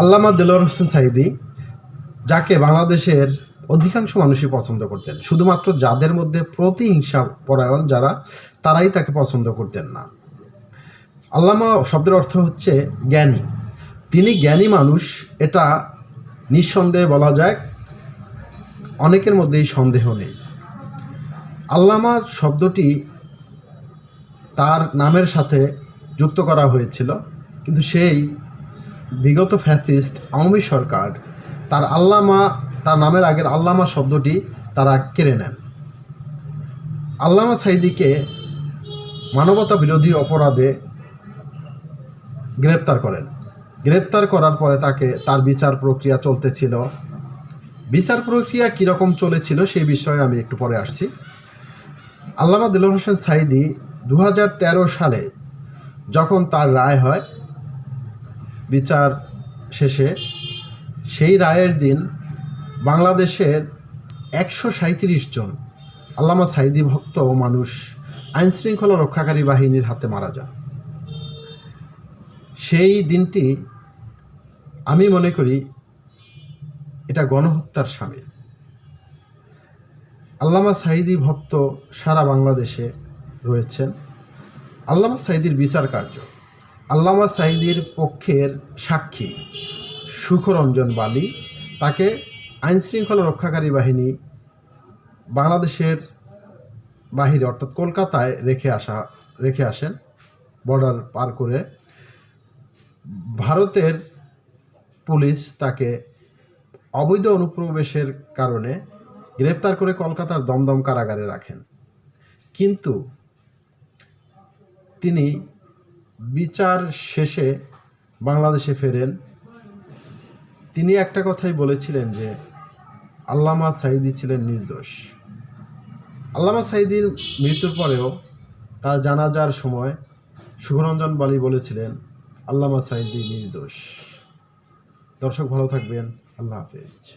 আল্লামা দেলোয়ার হোসেন সাইদি যাকে বাংলাদেশের অধিকাংশ মানুষই পছন্দ করতেন, শুধুমাত্র যাদের মধ্যে প্রতিহিংসা পরায়ণ যারা, তারাই তাকে পছন্দ করতেন না। আল্লামা শব্দের অর্থ হচ্ছে জ্ঞানী। তিনি জ্ঞানী মানুষ, এটা নিঃসন্দেহে বলা যায়, অনেকের মধ্যেই সন্দেহ নেই। আল্লামা শব্দটি তার নামের সাথে যুক্ত করা হয়েছিল, কিন্তু সেই বিগত ফ্যাসিস্ট আওয়ামী সরকার তার আল্লামা, তার নামের আগের আল্লামা শব্দটি তারা কেড়ে নেন। আল্লামা সাইদিকে মানবতা বিরোধী অপরাধে গ্রেপ্তার করেন। গ্রেপ্তার করার পরে তাকে তার বিচার প্রক্রিয়া চলতেছিল। বিচার প্রক্রিয়া কীরকম চলেছিল সেই বিষয়ে আমি একটু পরে আসছি। আল্লামা দিলর হোসেন সাইদি দু সালে যখন তার রায় হয় বিচার শেষে সেই রায়ের দিন বাংলাদেশের একশো সাঁত্রিশ জন আল্লামা সাইদি ভক্ত ও মানুষ আইনশৃঙ্খলা রক্ষাকারী বাহিনীর হাতে মারা যান। সেই দিনটি আমি মনে করি এটা গণহত্যার সামিল। আল্লামা সাইদি ভক্ত সারা বাংলাদেশে রয়েছেন। আল্লামা সাইদির বিচার কার্য আল্লামা সাইদির পক্ষের সাক্ষী সুখরঞ্জন বালি। তাকে আইনশৃঙ্খলা রক্ষাকারী বাহিনী বাংলাদেশের বাহিরে, অর্থাৎ কলকাতায় রেখে আসা, রেখে আসেন, বর্ডার পার করে। ভারতের পুলিশ তাকে অবৈধ অনুপ্রবেশের কারণে গ্রেপ্তার করে কলকাতার দমদম কারাগারে রাখেন। কিন্তু তিনি বিচার শেষে বাংলাদেশে ফেরেন। তিনি একটা কথাই বলেছিলেন যে, আল্লামা সাইদি ছিলেন নির্দোষ। আল্লামা সাইদির মৃত্যুর পরেও তার জানাজার সময় সুখরঞ্জন বালি বলেছিলেন, আল্লামা সাইদি নির্দোষ। দর্শক ভালো থাকবেন, আল্লাহ হাফেজ।